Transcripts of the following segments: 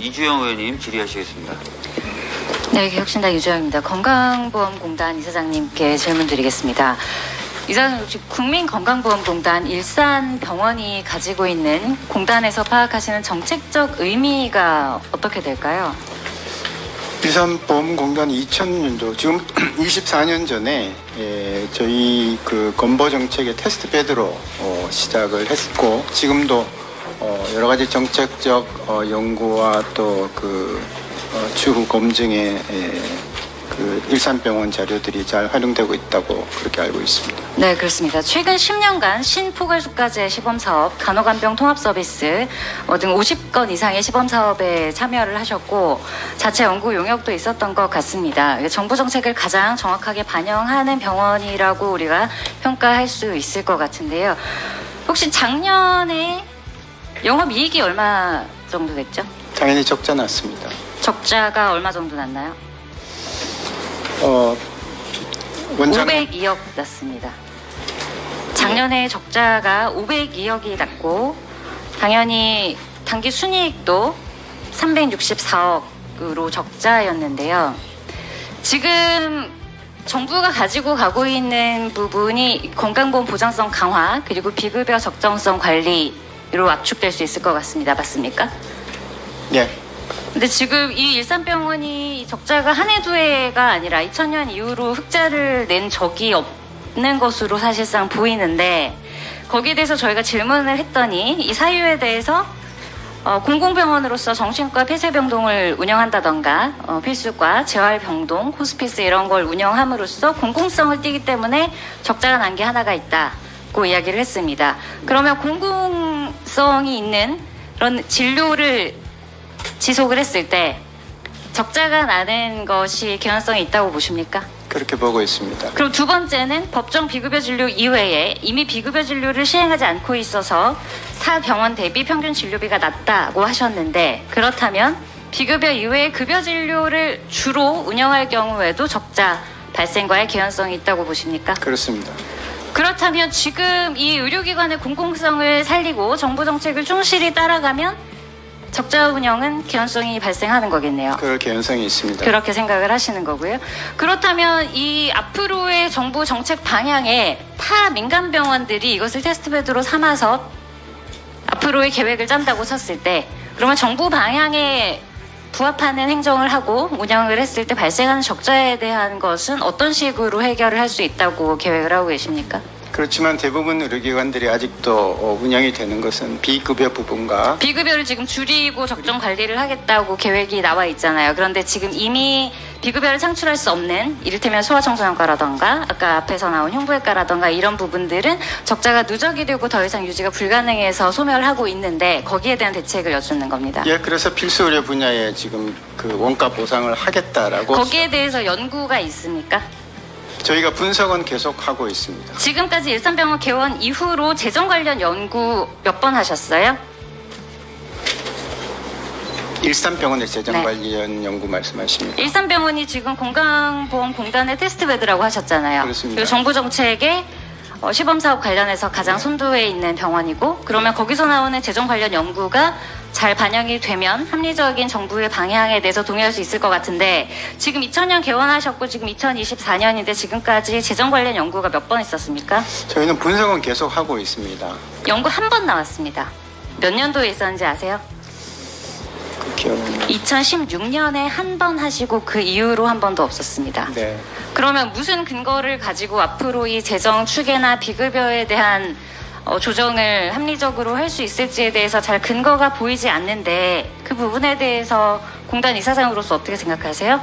이주영 의원님 질의하시겠습니다. 네, 혁신당 유주영입니다. 건강보험공단 이사장님께 질문 드리겠습니다. 이사장님, 혹시 국민건강보험공단 일산병원이 가지고 있는 공단에서 파악하시는 정책적 의미가 어떻게 될까요? 일산보험공단 2000년도 지금 24년 전에 예, 저희 그 건보 정책의 테스트 베드로 어, 시작을 했고 지금도 어, 여러 가지 정책적 어, 연구와 또그 추후 검증에 예, 그 일산병원 자료들이 잘 활용되고 있다고 그렇게 알고 있습니다. 네, 그렇습니다. 최근 10년간 신포괄수까지의 시범 사업, 간호간병 통합 서비스 어, 등 50건 이상의 시범 사업에 참여를 하셨고 자체 연구 용역도 있었던 것 같습니다. 정부 정책을 가장 정확하게 반영하는 병원이라고 우리가 평가할 수 있을 것 같은데요. 혹시 작년에 영업이익이 얼마 정도 됐죠? 당연히 적자 났습니다. 적자가 얼마 정도 났나요? 어, 원장 502억 났습니다. 작년에 적자가 502억이 났고 당연히 단기 순이익도 364억으로 적자였는데요. 지금 정부가 가지고 가고 있는 부분이 건강보험 보장성 강화 그리고 비급여 적정성 관리 로 압축될 수 있을 것 같습니다. 맞습니까? 예. 근데 지금 이 일산병원이 적자가 한 해 두 해가 아니라 2000년 이후로 흑자를 낸 적이 없는 것으로 사실상 보이는데 거기에 대해서 저희가 질문을 했더니 이 사유에 대해서 어, 공공병원으로서 정신과 폐쇄병동을 운영한다던가 어, 필수과, 재활병동, 호스피스 이런 걸 운영함으로써 공공성을 띠기 때문에 적자가 난 게 하나가 있다고 이야기를 했습니다. 그러면 공공 성이 있는 그런 진료를 지속을 했을 때 적자가 나는 것이 개연성이 있다고 보십니까? 그렇게 보고 있습니다. 그럼 두 번째는 법정 비급여 진료 이외에 이미 비급여 진료를 시행하지 않고 있어서 타 병원 대비 평균 진료비가 낮다고 하셨는데 그렇다면 비급여 이외의 급여 진료를 주로 운영할 경우에도 적자 발생과의 개연성이 있다고 보십니까? 그렇습니다. 그렇다면 지금 이 의료기관의 공공성을 살리고 정부 정책을 충실히 따라가면 적자 운영은 개연성이 발생하는 거겠네요. 그럴 개연성이 있습니다. 그렇게 생각을 하시는 거고요. 그렇다면 이 앞으로의 정부 정책 방향에 타 민간 병원들이 이것을 테스트베드로 삼아서 앞으로의 계획을 짠다고 쳤을 때 그러면 정부 방향에 부합하는 행정을 하고 운영을 했을 때 발생하는 적자에 대한 것은 어떤 식으로 해결을 할 수 있다고 계획을 하고 계십니까? 그렇지만 대부분 의료기관들이 아직도 어, 운영이 되는 것은 비급여 부분과 비급여를 지금 줄이고 적정 관리를 하겠다고 계획이 나와 있잖아요. 그런데 지금 이미 비급여를 창출할 수 없는 이를테면 소아청소년과라던가 아까 앞에서 나온 흉부외과라던가 이런 부분들은 적자가 누적이 되고 더 이상 유지가 불가능해서 소멸을 하고 있는데 거기에 대한 대책을 여쭙는 겁니다. 예 그래서 필수 의료 분야에 지금 그 원가 보상을 하겠다라고 거기에 대해서 연구가 있습니까? 저희가 분석은 계속 하고 있습니다. 지금까지 일산병원 개원 이후로 재정 관련 연구 몇 번 하셨어요? 일산병원의 재정 네. 관련 연구 말씀하십니까? 일산병원이 지금 건강보험공단의 테스트베드라고 하셨잖아요. 그렇습니다. 정부 정책의 어, 시범 사업 관련해서 가장 선두에 있는 병원이고 그러면 거기서 나오는 재정 관련 연구가 잘 반영이 되면 합리적인 정부의 방향에 대해서 동의할 수 있을 것 같은데 지금 2000년 개원하셨고 지금 2024년인데 지금까지 재정 관련 연구가 몇 번 있었습니까? 저희는 분석은 계속 하고 있습니다. 연구 한 번 나왔습니다. 몇 년도에 있었는지 아세요? 그 기억은 2016년에 한 번 하시고 그 이후로 한 번도 없었습니다. 네. 그러면 무슨 근거를 가지고 앞으로 이 재정 추계나 비급여에 대한 어, 조정을 합리적으로 할 수 있을지에 대해서 잘 근거가 보이지 않는데 그 부분에 대해서 공단 이사장으로서 어떻게 생각하세요?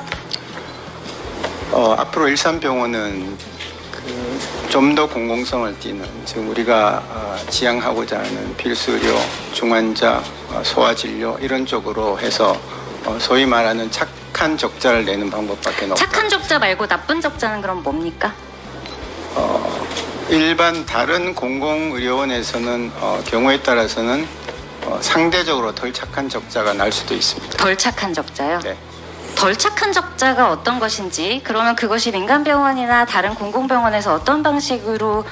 어, 앞으로 일산병원은 그좀더 공공성을 띠는 지금 우리가 어, 지향하고자 하는 필수 의료, 중환자, 어, 소아진료 이런 쪽으로 해서 어, 소위 말하는 착한 적자를 내는 방법밖에 없다. 착한 적자 말고 나쁜 적자는 그럼 뭡니까? 어, 일반 다른 공공의료원에서는 어, 경우에 따라서는 어, 상대적으로 덜 착한 적자가 날 수도 있습니다. 덜 착한 적자요? 네. 덜 착한 적자가 어떤 것인지 그러면 그것이 민간 병원이나 다른 공공병원에서 어떤 방식으로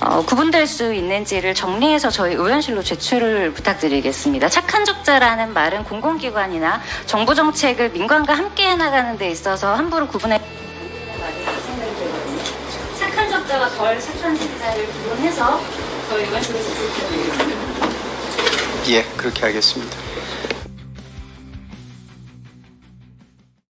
어, 구분될 수 있는지를 정리해서 저희 의원실로 제출을 부탁드리겠습니다. 착한 적자라는 말은 공공기관이나 정부 정책을 민관과 함께 해나가는 데 있어서 함부로 구분해 착한 적자와 덜 착한 적자를 구분해서 저희 의원실로 제출드리겠습니다. 예, 그렇게 하겠습니다.